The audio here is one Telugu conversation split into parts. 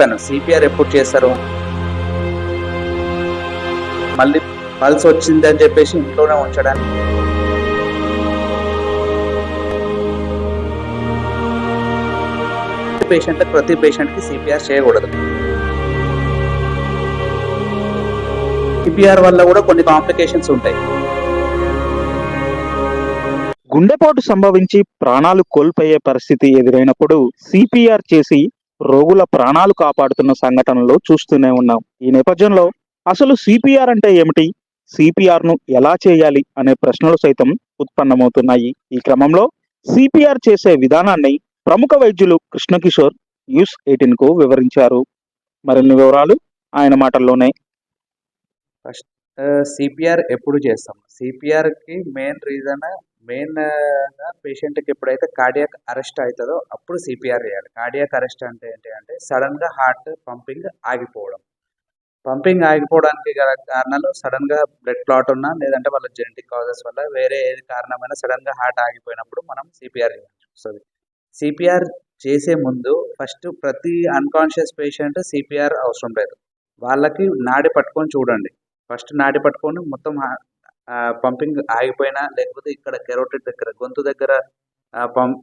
చెప్పాను. సిపిఆర్ ఎప్పుడు చేస్తారు మళ్ళీ పల్స్ వచ్చింది అని చెప్పేసి ఇంట్లోనే ఉంచడానికి. పేషెంట్ ప్రతి పేషెంట్కి సిపిఆర్ చేయకూడదు. సిపిఆర్ వల్ల కూడా కొన్ని కాంప్లికేషన్స్ ఉంటాయి. గుండెపోటు సంభవించి ప్రాణాలు కోల్పోయే పరిస్థితి ఎదురైనప్పుడు సిపిఆర్ చేసి రోగుల ప్రాణాలు కాపాడుతున్న సంఘటనలు చూస్తూనే ఉన్నాం. ఈ నేపథ్యంలో అసలు సిపిఆర్ అంటే ఏమిటి? సిపిఆర్ను ఎలా చేయాలి అనే ప్రశ్నలు సైతం ఉత్పన్నమవుతున్నాయి. ఈ క్రమంలో సిపిఆర్ చేసే విధానాన్ని ప్రముఖ వైద్యులు కృష్ణకిషోర్ న్యూస్ ఎయిటీన్కు వివరించారు. మరిన్ని వివరాలు ఆయన మాటల్లోనే. ఫస్ట్ సిపిఆర్ ఎప్పుడు చేస్తాం? సిపిఆర్కి మెయిన్ రీజన్ మెయిన్ పేషెంట్కి ఎప్పుడైతే కార్డియాక్ అరెస్ట్ అవుతుందో అప్పుడు సిపిఆర్ చేయాలి. కార్డియాక్ అరెస్ట్ అంటే ఏంటి అంటే సడన్గా హార్ట్ పంపింగ్ ఆగిపోవడం. పంపింగ్ ఆగిపోవడానికి గల కారణాలు సడన్గా బ్లడ్ క్లాట్ ఉన్నా లేదంటే వాళ్ళ జెనెటిక్ కాజెస్ వల్ల వేరే ఏది కారణమైనా సడన్గా హార్ట్ ఆగిపోయినప్పుడు మనం సిపిఆర్ చేయాల్సి వస్తుంది సిపిఆర్ చేసే ముందు ఫస్ట్ ప్రతి అన్కాన్షియస్ పేషెంట్ సిపిఆర్ అవసరం లేదు. వాళ్ళకి నాడి పట్టుకొని చూడండి. ఫస్ట్ నాడి పట్టుకొని మొత్తం పంపింగ్ ఆగిపోయినా లేకపోతే ఇక్కడ కెరోటిడ్ దగ్గర గొంతు దగ్గర పంప్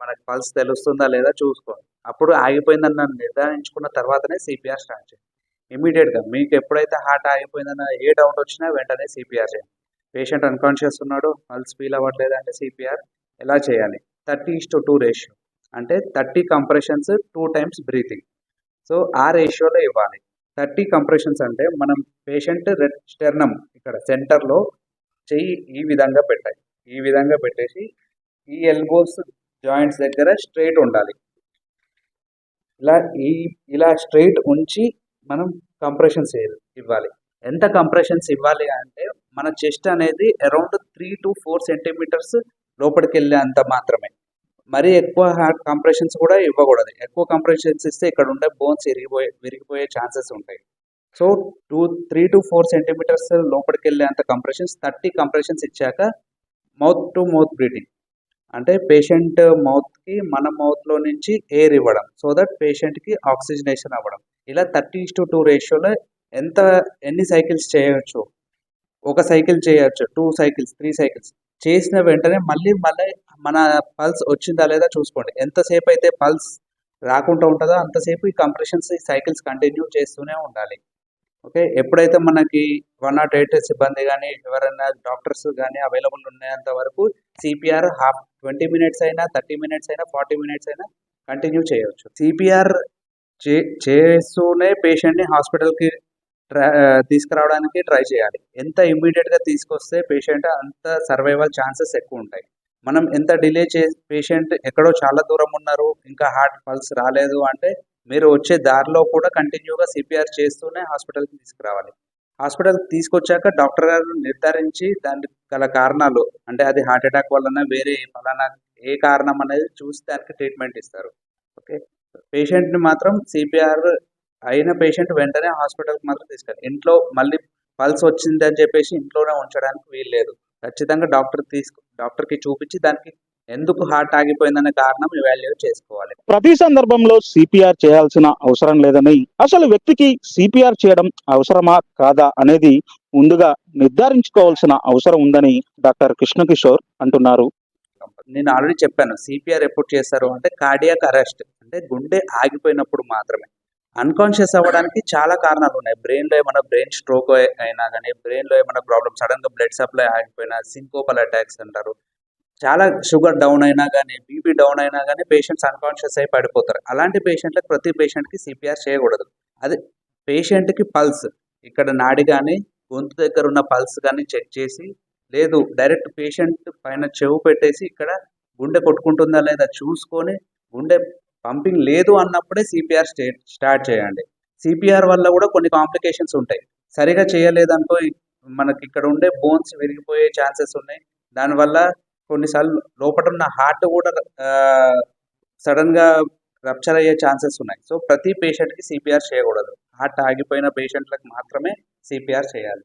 మనకు పల్స్ తెలుస్తుందా లేదా చూసుకోండి. అప్పుడు ఆగిపోయిందన్న నిర్ధారించుకున్న తర్వాతనే సిపిఆర్ స్టార్ట్ చేయండి ఇమీడియట్గా మీకు ఎప్పుడైతే హార్ట్ ఆగిపోయిందన్న ఏ డౌట్ వచ్చినా వెంటనే సిపిఆర్ చేయండి. పేషెంట్ అన్కాన్షియస్ ఉన్నాడు పల్స్ ఫీల్ అవ్వట్లేదు అంటే సిపిఆర్ ఎలా చేయాలి? Thirty is to two ratio. అంటే thirty compressions two times breathing. So ఆ రేషియోలో ఇవ్వాలి. థర్టీ కంప్రెషన్స్ అంటే మనం పేషెంట్ రెడ్ స్టెర్నమ్ ఇక్కడ సెంటర్లో చెయ్యి ఈ విధంగా పెట్టాలి. ఈ విధంగా పెట్టేసి ఈ ఎల్బోస్ జాయింట్స్ దగ్గర స్ట్రైట్ ఉండాలి. ఇలా ఈ ఇలా స్ట్రైట్ ఉంచి మనం కంప్రెషన్స్ ఇవ్వాలి. ఎంత కంప్రెషన్స్ ఇవ్వాలి అంటే మన చెస్ట్ అనేది around three to four centimetres లోపలికి వెళ్ళే అంత మాత్రమే. మరీ ఎక్కువ హార్ట్ కంప్రెషన్స్ కూడా ఇవ్వకూడదు. ఎక్కువ కంప్రెషన్స్ ఇస్తే ఇక్కడ ఉండే బోన్స్ విరిగిపోయే విరిగిపోయే ఛాన్సెస్ ఉంటాయి. So two three to four centimetres లోపలికి వెళ్ళే అంత కంప్రెషన్స్ థర్టీ కంప్రెషన్స్ ఇచ్చాక మౌత్ టు మౌత్ బ్రీడింగ్. అంటే పేషెంట్ మౌత్కి మన మౌత్లో నుంచి ఎయిర్ ఇవ్వడం. సో దట్ పేషెంట్కి ఆక్సిజనేషన్ అవ్వడం. ఇలా థర్టీ టు టూ రేషియోలో ఎంత ఎన్ని సైకిల్స్ చేయవచ్చు ఒక సైకిల్ చేయవచ్చు టూ సైకిల్స్ త్రీ సైకిల్స్. చేసిన వెంటనే మళ్ళీ మళ్ళీ మన పల్స్ వచ్చిందా లేదా చూసుకోండి. ఎంతసేపు అయితే పల్స్ రాకుండా ఉంటుందో అంతసేపు ఈ కంప్రెషన్స్ ఈ సైకిల్స్ కంటిన్యూ చేస్తూనే ఉండాలి. ఓకే? ఎప్పుడైతే మనకి వన్ నాట్ ఎయిట్ సిబ్బంది కానీ ఎవరైనా డాక్టర్స్ కానీ అవైలబుల్ ఉన్నంత వరకు సిపిఆర్ హాఫ్ ట్వంటీ మినిట్స్ అయినా థర్టీ మినిట్స్ అయినా ఫార్టీ మినిట్స్ అయినా కంటిన్యూ చేయవచ్చు సిపిఆర్ చే చేస్తూనే పేషెంట్ని హాస్పిటల్కి తీసుకురావడానికి ట్రై చేయాలి. ఎంత ఇమ్మీడియట్గా తీసుకొస్తే పేషెంట్ అంత సర్వైవల్ ఛాన్సెస్ ఎక్కువ ఉంటాయి. మనం ఎంత డిలే చే పేషెంట్ ఎక్కడో చాలా దూరం ఉన్నారు ఇంకా హార్ట్ పల్స్ రాలేదు అంటే మీరు వచ్చే దారిలో కూడా కంటిన్యూగా సిపిఆర్ చేస్తూనే హాస్పిటల్కి తీసుకురావాలి. హాస్పిటల్కి తీసుకొచ్చాక డాక్టర్ గారు నిర్ధారించి దానికి గల కారణాలు అంటే అది హార్ట్ అటాక్ వలన వేరే ఫలానా ఏ కారణం అనేది చూసి దానికి ట్రీట్మెంట్ ఇస్తారు. ఓకే? పేషెంట్ని మాత్రం సిపిఆర్ అయిన పేషెంట్ వెంటనే హాస్పిటల్కి మాత్రం తీసుకెళ్ళి ఇంట్లో మళ్ళీ పల్స్ వచ్చింది అని చెప్పేసి ఇంట్లోనే ఉంచడానికి వీలు లేదు. ఖచ్చితంగా డాక్టర్ తీసుకు డాక్టర్కి చూపించి దానికి ఎందుకు హార్ట్ ఆగిపోయిందనే కారణం ఇవాల్యుయేట్ చేసుకోవాలి. ప్రతి సందర్భంలో సిపిఆర్ చేయాల్సిన అవసరం లేదని అసలు వ్యక్తికి సిపిఆర్ చేయడం అవసరమా కాదా అనేది ముందుగా నిర్ధారించుకోవాల్సిన అవసరం ఉందని డాక్టర్ కృష్ణకిషోర్ అంటున్నారు. నేను ఆల్రెడీ చెప్పాను సిపిఆర్ ఎప్పుడు చేస్తారు అంటే కార్డియాక్ అరెస్ట్ అంటే గుండె ఆగిపోయినప్పుడు మాత్రమే. అన్కాన్షియస్ అవ్వడానికి చాలా కారణాలు ఉన్నాయి. బ్రెయిన్లో ఏమైనా బ్రెయిన్ స్ట్రోక్ అయినా కానీ బ్రెయిన్లో ఏమైనా ప్రాబ్లమ్ సడన్గా బ్లడ్ సప్లై ఆగిపోయినా సింకోపల్ అటాక్స్ అంటారు. చాలా షుగర్ డౌన్ అయినా కానీ బీపీ డౌన్ అయినా కానీ పేషెంట్స్ అన్కాన్షియస్ అయి పడిపోతారు. అలాంటి పేషెంట్లకు ప్రతి పేషెంట్కి సిపిఆర్ చేయకూడదు. అది పేషెంట్కి పల్స్ ఇక్కడ నాడి కానీ గొంతు దగ్గర ఉన్న పల్స్ కానీ చెక్ చేసి లేదు డైరెక్ట్ పేషెంట్ పైన చెవు పెట్టేసి ఇక్కడ గుండె కొట్టుకుంటుందా లేదా చూసుకొని గుండె పంపింగ్ లేదు అన్నప్పుడే సిపిఆర్ స్టేట్ స్టార్ట్ చేయండి. సిపిఆర్ వల్ల కూడా కొన్ని కాంప్లికేషన్స్ ఉంటాయి. సరిగా చేయలేదనుకో మనకి ఇక్కడ ఉండే బోన్స్ విరిగిపోయే ఛాన్సెస్ ఉన్నాయి. దానివల్ల కొన్నిసార్లు లోపల ఉన్న హార్ట్ కూడా సడన్గా రప్చర్ అయ్యే ఛాన్సెస్ ఉన్నాయి. సో ప్రతి పేషెంట్కి సిపిఆర్ చేయకూడదు. హార్ట్ ఆగిపోయిన పేషెంట్లకు మాత్రమే సిపిఆర్ చేయాలి.